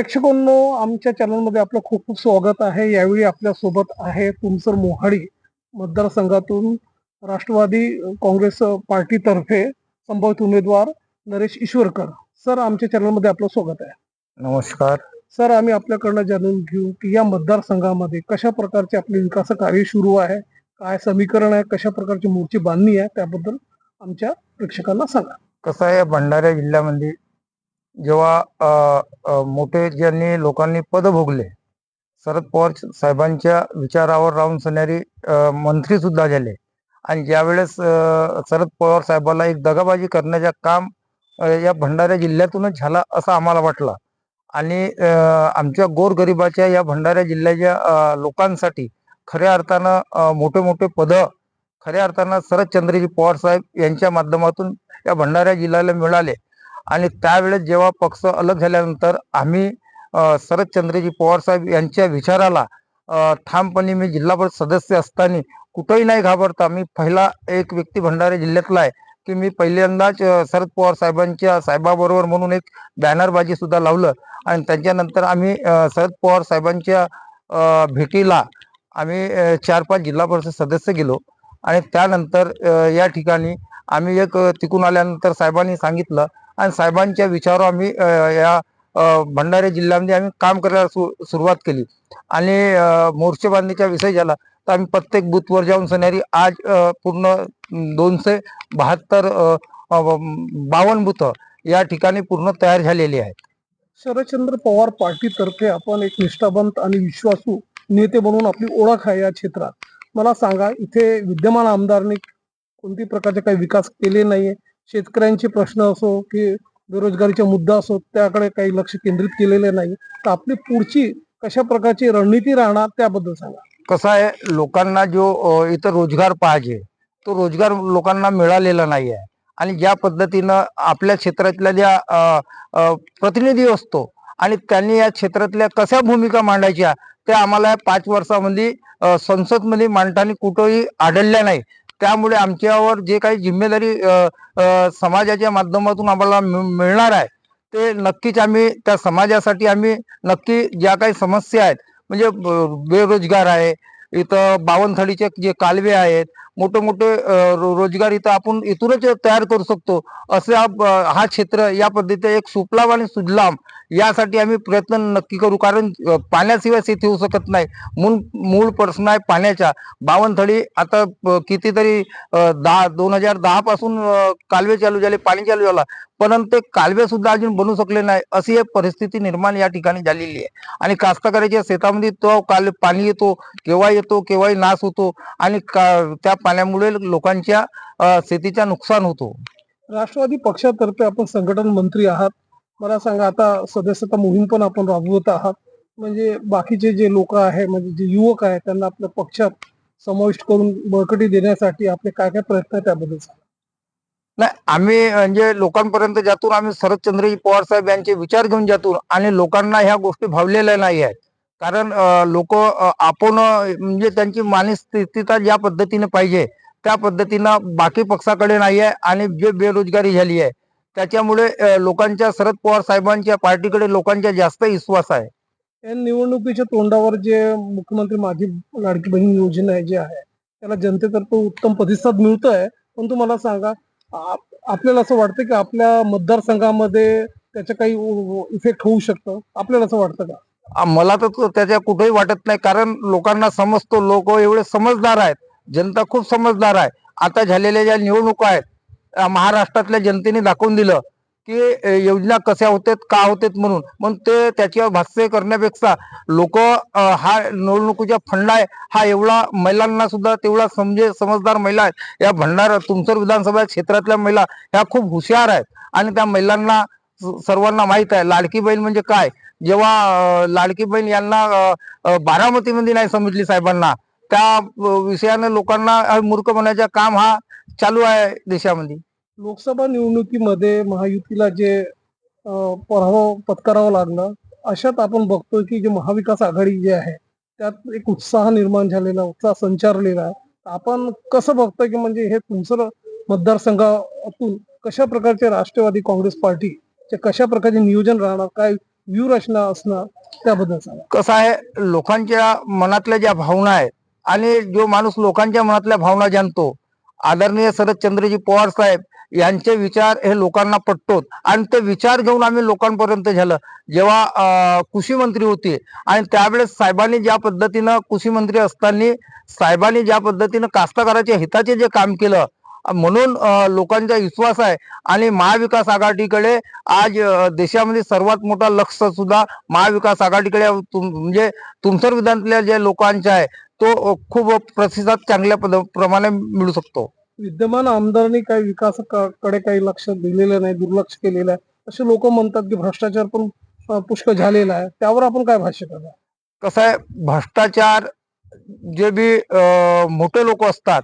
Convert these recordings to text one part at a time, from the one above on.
प्रेक्षकांनो आमच्या चॅनलमध्ये आपलं खूप खूप स्वागत आहे. यावेळी आपल्यासोबत आहे तुमसर मोहाडी मतदारसंघातून राष्ट्रवादी काँग्रेस पार्टीतर्फे संभावित उमेदवार नरेश ईश्वरकर. सर आमच्या चॅनलमध्ये आपलं स्वागत आहे. नमस्कार. सर आम्ही आपल्याकडनं जाणून घेऊ की या मतदारसंघामध्ये कशा प्रकारचे आपले विकास कार्य सुरू आहे काय समीकरण आहे कशा प्रकारची मूळची बांधणी आहे त्याबद्दल आमच्या प्रेक्षकांना सांगा. कसं आहे भंडारा जिल्ह्यामध्ये जेव्हा मोठे ज्यांनी लोकांनी पद भोगले शरद पवार साहेबांच्या विचारावर राहून सणारी मंत्री सुद्धा झाले. आणि ज्यावेळेस शरद पवार साहेबाला एक दगाबाजी करण्याचं काम या भंडारा जिल्ह्यातूनच झाला असं आम्हाला वाटलं. आणि आमच्या गोरगरिबाच्या या भंडारा जिल्ह्याच्या लोकांसाठी खऱ्या अर्थानं मोठे मोठे पद खऱ्या अर्थानं शरदचंद्रजी पवार साहेब यांच्या माध्यमातून या भंडारा जिल्ह्याला मिळाले. आणि त्यावेळेस जेव्हा पक्ष अलग झाल्यानंतर आम्ही अ, शरदचंद्रजी पवार साहेब यांच्या विचाराला ठामपणे मी जिल्हा परिषद सदस्य असताना कुठंही नाही घाबरता मी पहिला एक व्यक्ती भंडारा जिल्ह्यातला आहे की मी पहिल्यांदाच शरद पवार साहेबांच्या साहेबाबरोबर म्हणून एक बॅनरबाजी सुद्धा लावलं. आणि त्यांच्यानंतर आम्ही शरद पवार साहेबांच्या भेटीला आम्ही चार पाच जिल्हा परिषद सदस्य गेलो. आणि त्यानंतर या ठिकाणी आम्ही एक तिकून आल्यानंतर साहेबांनी सांगितलं आणि साहेबांच्या विचारावर आम्ही या अ, भंडारा जिल्ह्यामध्ये आम्ही काम करायला सु सुरुवात केली. आणि मोर्चे बांधणीचा विषय झाला तर आम्ही प्रत्येक बूथवर जाऊन सणारी आज पूर्ण दोनशे बहात्तर बावन्न बुथ या ठिकाणी पूर्ण तयार झालेली आहेत. शरदचंद्र पवार पार्टीतर्फे आपण एक निष्ठावंत आणि विश्वासू नेते म्हणून आपली ओळख आहे या क्षेत्रात. मला सांगा इथे विद्यमान आमदारांनी कोणती प्रकारचे काही विकास केले नाहीये? शेतकऱ्यांचे प्रश्न असो की बेरोजगारीचा मुद्दा असो त्याकडे काही लक्ष केंद्रित केलेले नाही. तर आपली पुढची कशा प्रकारची रणनीती राहणार त्याबद्दल सांगा. कसं आहे लोकांना जो इथं रोजगार पाहिजे तो रोजगार लोकांना मिळालेला नाही आहे आणि ज्या पद्धतीनं आपल्या क्षेत्रातल्या ज्या प्रतिनिधी असतो आणि त्यांनी या क्षेत्रातल्या कशा भूमिका मांडायच्या त्या आम्हाला पाच वर्षामध्ये संसदमध्ये मांडताना कुठंही आढळल्या नाही. त्यामुळे आमच्यावर जे काही जिम्मेदारी समाजाच्या माध्यमातून आम्हाला मिळणार आहे ते नक्कीच आम्ही त्या समाजासाठी आम्ही नक्की ज्या काही समस्या आहेत म्हणजे ब- बेरोजगार आहे इथं बावनथडीचे जे कालवे आहेत मोठे मोठे रो- रोजगार इथं आपण इथूनच तयार करू शकतो असे हा क्षेत्र या पद्धतीने एक सुफलाम आणि सुजलाम यासाठी आम्ही प्रयत्न नक्की करू कारण पाण्याशिवाय शेती होऊ शकत नाही. मूळ मूळ प्रश्न आहे पाण्याच्या बावनथळी आता कितीतरी दहा दोन हजार दहा पासून कालवे चालू झाले पाणी चालू झाला. परंतु कालवे सुद्धा अजून बनू शकले नाही अशी एक परिस्थिती निर्माण या ठिकाणी झालेली आहे. आणि कास्तकाराच्या शेतामध्ये तो काल पाणी येतो केव्हा येतो केव्हाही नाश होतो आणि का- त्या पाण्यामुळे लोकांच्या शेतीचा नुकसान होतो. राष्ट्रवादी पक्षातर्फे आपण संघटन मंत्री आहात. मला सांगा आता सदस्यता मोहीम पण आपण राबवत आहात. म्हणजे बाकीचे जे लोक आहे म्हणजे जे युवक आहे त्यांना आपल्या पक्षात समाविष्ट करून बळकटी देण्यासाठी आपले काय काय प्रयत्न आहे त्याबद्दल नाही आम्ही म्हणजे लोकांपर्यंत जातून आम्ही शरदचंद्रजी पवार साहेब यांचे विचार घेऊन जातो आणि लोकांना ह्या गोष्टी भावलेल्या नाही आहेत. कारण लोक आपण म्हणजे त्यांची मानसिकता ज्या पद्धतीने पाहिजे त्या पद्धतीनं बाकी पक्षाकडे नाही आहे आणि जे बेरोजगारी झाली आहे त्याच्यामुळे लोकांच्या शरद पवार साहेबांच्या पार्टीकडे लोकांचा जास्त विश्वास आहे. या निवडणुकीच्या तोंडावर जे मुख्यमंत्री माझी लाडकी बहीण योजना आहे जे आहे त्याला जनतेतर्फे उत्तम प्रतिसाद मिळतोय. पण तुम्हाला सांगा आप- आपल्याला असं वाटतं की आपल्या मतदारसंघामध्ये त्याचं काही इफेक्ट होऊ शकतं? आपल्याला असं वाटतं का? मला तर त्याच्या कुठेही वाटत नाही. कारण लोकांना समजतो लोक एवढे समजदार आहेत. जनता खूप समजदार आहे. आता झालेल्या ज्या निवडणुका आहेत महाराष्ट्रातल्या जनतेने दाखवून दिलं की योजना कशा होतात का होतात म्हणून. मग ते त्याच्यावर भाष्य करण्यापेक्षा लोक हा निवडणुकीचा फंड आहे हा एवढा महिलांना सुद्धा तेवढा समजे समजदार महिला आहेत. या भंडारा तुमसर विधानसभा क्षेत्रातल्या महिला ह्या खूप हुशार आहेत. आणि त्या महिलांना स- सर्वांना माहीत आहे. लाडकी बहीण म्हणजे काय? जेव्हा लाडकी बहीण यांना बारामतीमध्ये नाही समजली साहेबांना त्या विषयाने लोकांना मूर्ख बनायचं काम हा चालू आहे देशामध्ये. लोकसभा निवडणुकीमध्ये महायुतीला जे पराभव पत्करावा लागला अशात आपण बघतोय की जे महाविकास आघाडी जे आहे त्यात एक उत्साह निर्माण झालेला उत्साह संचारलेला आहे. आपण कसं बघतोय की म्हणजे हे तुमचं मतदारसंघातून कशा प्रकारचे राष्ट्रवादी काँग्रेस पार्टी कशा प्रकारचे नियोजन राहणार काय व्यूहरचना असणार त्याबद्दल सांगा. कसं आहे लोकांच्या मनातल्या ज्या भावना आहेत आणि जो माणूस लोकांच्या मनातल्या भावना जाणतो आदरणीय शरदचंद्रजी पवार साहेब यांचे विचार हे लोकांना पटतोत. आणि ते विचार घेऊन आम्ही लोकांपर्यंत झालं. जेव्हा कृषी मंत्री होते आणि त्यावेळेस साहेबांनी ज्या पद्धतीनं कृषी मंत्री असताना साहेबांनी ज्या पद्धतीनं कास्तकाराच्या हिताचे जे काम केलं म्हणून लोकांचा विश्वास आहे. आणि महाविकास आघाडीकडे आज देशामध्ये सर्वात मोठा लक्ष सुद्धा महाविकास आघाडीकडे तुम- म्हणजे तुमसर विधानातल्या जे लोकांच्या आहे तो खूप प्रतिसाद चांगल्या पद प्रमाणे मिळू शकतो. विद्यमान आमदारांनी काही विकासाकडे काही लक्ष दिलेलं नाही दुर्लक्ष केलेलं आहे. असे लोक म्हणतात की भ्रष्टाचार पण पुष्कळ झालेला आहे. त्यावर आपण काय भाष्य करणार? कसं आहे भ्रष्टाचार जे बी मोठे लोक असतात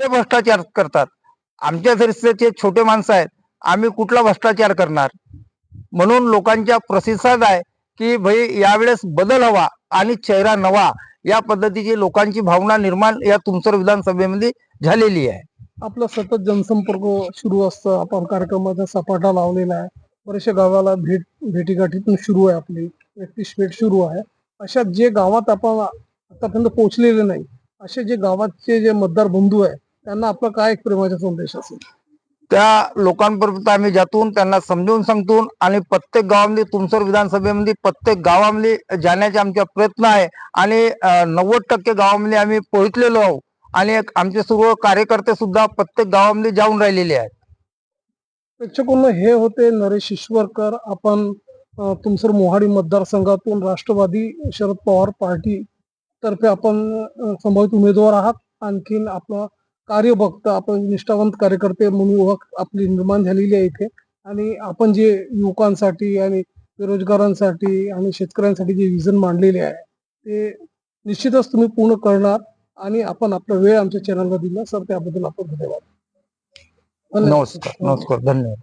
ते भ्रष्टाचार करतात. आमच्या दृष्टीचे छोटे माणसं आहेत आम्ही कुठला भ्रष्टाचार करणार? म्हणून लोकांचा प्रतिसाद आहे की भाई यावेळेस बदल हवा आणि चेहरा नवा. या पद्धतीची लोकांची भावना निर्माण या तुमसर विधानसभेमध्ये झालेली आहे. आपला सतत जनसंपर्क सुरू असतं. आपण कार्यक्रमाचा सपाटा लावलेला आहे. बरेचशा गावाला भेट भेटीगाठीतून सुरू आहे आपली. व्यक्तिश भेट सुरू आहे. अशा जे गावात आपण आतापर्यंत पोहोचलेले नाही असे जे गावाचे जे मतदार बंधू आहे त्यांना आपला काय एक प्रेमाचा संदेश असेल? त्या लोकांपर्यंत आम्ही जातून त्यांना समजून सांगतून आणि प्रत्येक गावामध्ये तुमसर विधानसभेमध्ये प्रत्येक गावामध्ये जाण्याचे आमचा प्रयत्न आहे. आणि नव्वद टक्के गावामध्ये आम्ही पोहोचलेलो आहोत. आणि आमचे सर्व कार्यकर्ते सुद्धा प्रत्येक गावामध्ये जाऊन राहिलेले आहेत. प्रेक्षकांना हे होते नरेश ईश्वरकर. आपण तुमसर मोहाडी मतदारसंघातून राष्ट्रवादी शरद पवार पार्टी तर्फे आपण संभावित उमेदवार आहात. आणखीन आपलं कार्य बघता आपण निष्ठावंत कार्यकर्ते म्हणून ओळख आपली निर्माण झालेली आहे इथे. आणि आपण जे युवकांसाठी आणि बेरोजगारांसाठी आणि शेतकऱ्यांसाठी जे विजन मांडलेले आहे ते निश्चितच तुम्ही पूर्ण करणार आणि आपण आपला वेळ आमच्या चॅनलला दिला. सर त्याबद्दल आपण धन्यवाद. नमस्कार नमस्कार धन्यवाद.